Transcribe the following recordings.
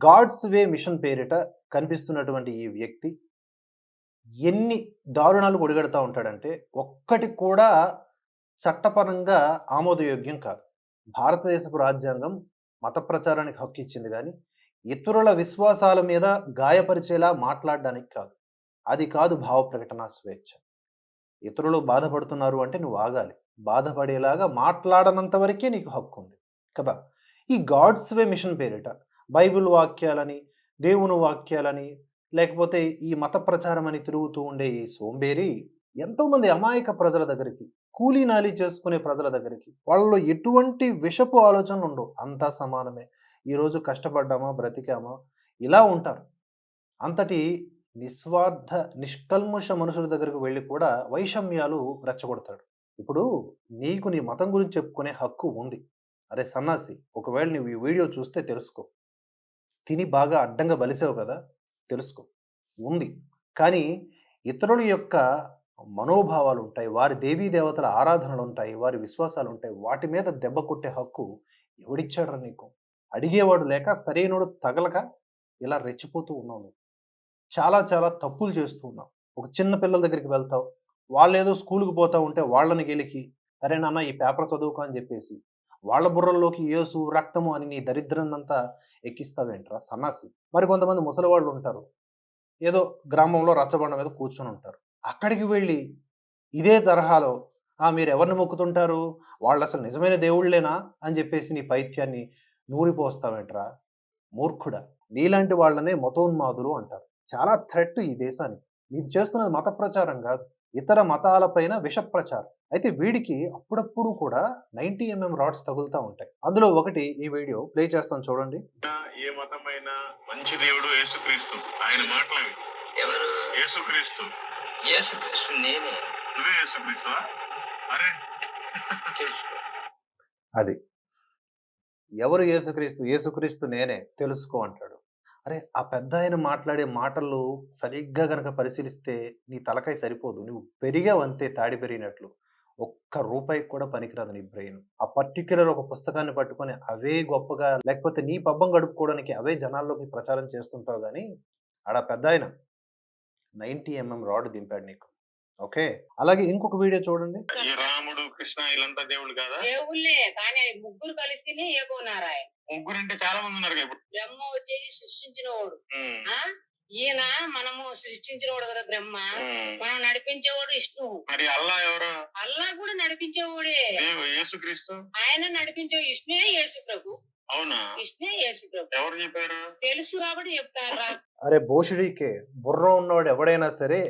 God's way mission పేరిట కనిపిస్తున్నటువంటి ఈ వ్యక్తి ఎన్ని దారుణాలు ఒడిగడుతూ ఉంటాడంటే ఒక్కటి కూడా చట్టపరంగా ఆమోదయోగ్యం కాదు. భారతదేశపు రాజ్యాంగం మత ప్రచారానికి హక్కు ఇచ్చింది కానీ ఇతరుల విశ్వాసాల మీద గాయపరిచేలా మాట్లాడడానికి కాదు. అది కాదు భావ ప్రకటన స్వేచ్ఛ. ఇతరులు బాధపడుతున్నారు అంటే నువ్వు ఆగాలి. బాధపడేలాగా మాట్లాడనంత వరకే నీకు హక్కు ఉంది కదా. ఈ గాడ్స్ వే మిషన్ పేరిట బైబిల్ వాక్యాలని దేవుని వాక్యాలని లేకపోతే ఈ మత ప్రచారం అని తిరుగుతూ ఉండే ఈ సోంబేరి ఎంతోమంది అమాయక ప్రజల దగ్గరికి కూలీ నాలి చేసుకునే ప్రజల దగ్గరికి వాళ్ళలో ఎటువంటి విషపు ఆలోచనలు ఉండవు. అంతా సమానమే. ఈరోజు కష్టపడ్డామా బ్రతికామా? ఇలా ఉంటారు. అంతటి నిస్వార్థ నిష్కల్ముష మనుషుల దగ్గరకు వెళ్ళి కూడా వైషమ్యాలు రెచ్చగొడతాడు. ఇప్పుడు నీకు నీ మతం గురించి చెప్పుకునే హక్కు ఉంది. అరే సన్నాసి ఒకవేళ నువ్వు ఈ వీడియో చూస్తే తెలుసుకో. తిని బాగా అడ్డంగా బలిసావు కదా! తెలుసుకో. ఉంది. కానీ ఇతరుల యొక్క మనోభావాలు ఉంటాయి వారి దేవీ దేవతల ఆరాధనలు ఉంటాయి వారి విశ్వాసాలు ఉంటాయి వాటి మీద దెబ్బ కొట్టే హక్కు ఎవడిచ్చాడ్రా నీకు? అడిగేవాడు లేక సరైనడు తగలక ఇలా రెచ్చిపోతూ ఉన్నావు నువ్వు. చాలా చాలా తప్పులు చేస్తూ ఉన్నావు. ఒక చిన్న పిల్లల దగ్గరికి వెళ్తావు. వాళ్ళు ఏదో స్కూల్కి పోతా ఉంటే వాళ్ళని గెలికి అరే నాన్న ఈ పేపర్ చదువుకో అని చెప్పేసి వాళ్ళ బుర్రల్లోకి యేసు రక్తము అని నీ దరిద్రాన్నంతా ఎక్కిస్తావేంట్రా? సన్నాసి. మరి కొంతమంది ముసలి వాళ్ళు ఉంటారు. ఏదో గ్రామంలో రచ్చబండ మీద కూర్చొని ఉంటారు. అక్కడికి వెళ్ళి ఇదే తరహాలో ఆ మీరు ఎవరిని మొక్కుతుంటారు? వాళ్ళు అసలు నిజమైన దేవుళ్ళేనా? అని చెప్పేసి నీ పైత్యాన్ని నూరిపోస్తావేంట్రా? మూర్ఖుడా. నీలాంటి వాళ్ళనే మతోన్మాదులు అంటారు. చాలా థ్రెట్ ఈ దేశానికి. ఇది చేస్తున్నది మత ప్రచారం కాదు ఇతర మతాలపైన విష ప్రచారం అయితే వీడికి అప్పుడప్పుడు కూడా నైన్టీ ఎంఎం రాడ్స్ తగులుతూ ఉంటాయి. అందులో ఒకటి ఈ వీడియో ప్లే చేస్తాను చూడండి. ఏ మతమైన మంచి దేవుడు యేసుక్రీస్తు. ఆయన మాటలవి. ఎవరు? యేసుక్రీస్తు. యేసుక్రీస్తు నేనే. నువ్వే యేసుక్రీస్తువా? అరే. తెలుసుకో. అది. ఎవరు యేసుక్రీస్తు? యేసుక్రీస్తు నేనే. తెలుసుకో అంటాడు. అరే ఆ పెద్ద ఆయన మాట్లాడే మాటలు సరిగ్గా గనక పరిశీలిస్తే నీ తలకాయ సరిపోదు. నువ్వు పెరిగావంతే తాడి పెరిగినట్లు. ఒక్క రూపాయికి కూడా పనికిరాదు నీ బ్రెయిన్. ఆ పర్టిక్యులర్ ఒక పుస్తకాన్ని పట్టుకొని అవే గొప్పగా లేకపోతే నీ పబ్బం గడుపుకోవడానికి అవే జనాల్లోకి ప్రచారం చేస్తుంటావు కానీ ఆడ పెద్ద ఆయన నైంటీ ఎంఎం రాడ్ దింపాడు నీకు. ఓకే. అలాగే ఇంకొక వీడియో చూడండి. ఈ రాముడు కృష్ణ వీళ్ళంతా దేవుళ్ళు కాదా? దేవుళ్ళే కానీ అది ముగ్గురు కలిస్తేనే ఏకో నారాయణ. ముగ్గురు అంటే చాలా మంది ఉన్నారు కదా ఇప్పుడు. బ్రహ్మ వచ్చేసి సృష్టించిన వాడు ఉమ్, ఆ? ఈయన మనము సృష్టించిన వాడు కదా బ్రహ్మ. ఉమ్. మనం నడిపించేవాడు విష్ణువు మరి అల్లా ఎవరు? అల్లా కూడా నడిపించేవాడే. దేవు యేసుక్రీస్తు? ఆయన నడిపించే విష్ణువే యేసు ప్రభు అవునా? విష్ణువే యేసు ప్రభు ఎవరు చెప్పారు? తెలుసు కాబట్టి చెప్తారా అరే భోషుడికే బుర్ర ఉన్నవాడు ఎవడైనా సరే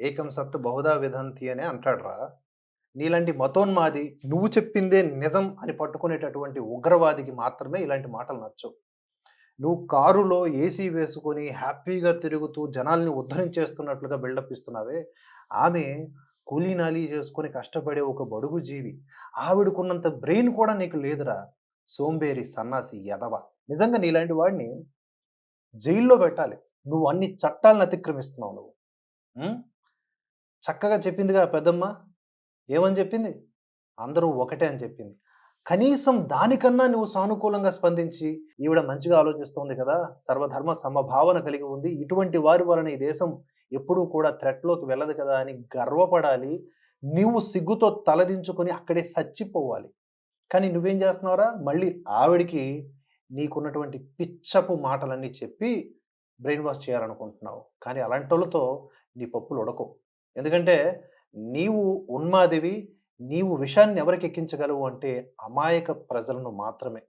ఏకం సత్తు బహుదా విధంతి అని అంటాడురా. నీలాంటి మతోన్మాది నువ్వు చెప్పిందే నిజం అని పట్టుకునేటటువంటి ఉగ్రవాదికి మాత్రమే ఇలాంటి మాటలు నచ్చవు నువ్వు కారులో ఏసీ వేసుకొని హ్యాపీగా తిరుగుతూ జనాల్ని ఉద్ధరించేస్తున్నట్లుగా బిల్డప్ ఇస్తున్నావే. ఆమె కూలీనాలి చేసుకొని కష్టపడే ఒక బడుగు జీవి. ఆవిడకున్నంత బ్రెయిన్ కూడా నీకు లేదురా. సోంబేరి సన్నాసి ఎదవ నిజంగా నీలాంటి వాడిని జైల్లో పెట్టాలి. నువ్వు అన్ని చట్టాలను అతిక్రమిస్తున్నావు నువ్వు. చక్కగా చెప్పిందిగా పెద్దమ్మ. ఏమని చెప్పింది? అందరూ ఒకటే అని చెప్పింది. కనీసం దానికన్నా నువ్వు సానుకూలంగా స్పందించి ఈవిడ మంచిగా ఆలోచిస్తోంది కదా సర్వధర్మ సమభావన కలిగి ఉంది. ఇటువంటి వారి వలన ఈ దేశం ఎప్పుడూ కూడా థ్రెట్లోకి వెళ్ళదు కదా అని గర్వపడాలి. నువ్వు సిగ్గుతో తలదించుకొని అక్కడే చచ్చిపోవాలి కానీ నువ్వేం చేస్తున్నావురా? మళ్ళీ ఆవిడికి నీకున్నటువంటి పిచ్చపు మాటలన్నీ చెప్పి బ్రెయిన్ వాష్ చేయాలనుకుంటున్నావు. కానీ అలాంటి వాళ్ళతో నీ పప్పులు ఉడకవు ఎందుకంటే నీవు ఉన్మాదివి నీవు విషాన్ని ఎవరికి ఎక్కించగలవు అంటే అమాయక ప్రజలను మాత్రమే.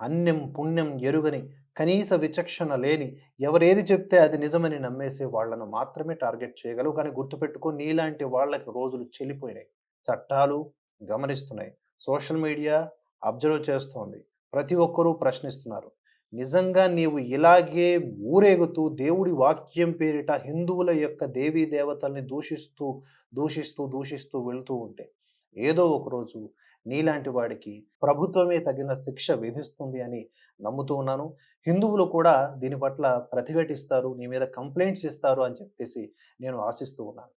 అన్యం పుణ్యం ఎరుగని కనీస విచక్షణ లేని ఎవరేది చెప్తే అది నిజమని నమ్మేసే వాళ్ళను మాత్రమే టార్గెట్ చేయగలవు. కానీ గుర్తుపెట్టుకో నీలాంటి వాళ్ళకి రోజులు చెల్లిపోయినాయి. చట్టాలు గమనిస్తున్నాయి. సోషల్ మీడియా అబ్జర్వ్ చేస్తోంది. ప్రతి ఒక్కరూ ప్రశ్నిస్తున్నారు. నిజంగా నీవు ఇలాగే ఊరేగుతూ దేవుడి వాక్యం పేరిట హిందువుల యొక్క దేవీ దేవతల్ని దూషిస్తూ దూషిస్తూ దూషిస్తూ వెళుతూ ఉంటే ఏదో ఒకరోజు నీలాంటి వాడికి ప్రభుత్వమే తగిన శిక్ష విధిస్తుంది అని నమ్ముతూ ఉన్నాను. హిందువులు కూడా దీని పట్ల ప్రతిఘటిస్తారు నీ మీద కంప్లైంట్స్ ఇస్తారు అని చెప్పేసి నేను ఆశిస్తూ ఉన్నాను.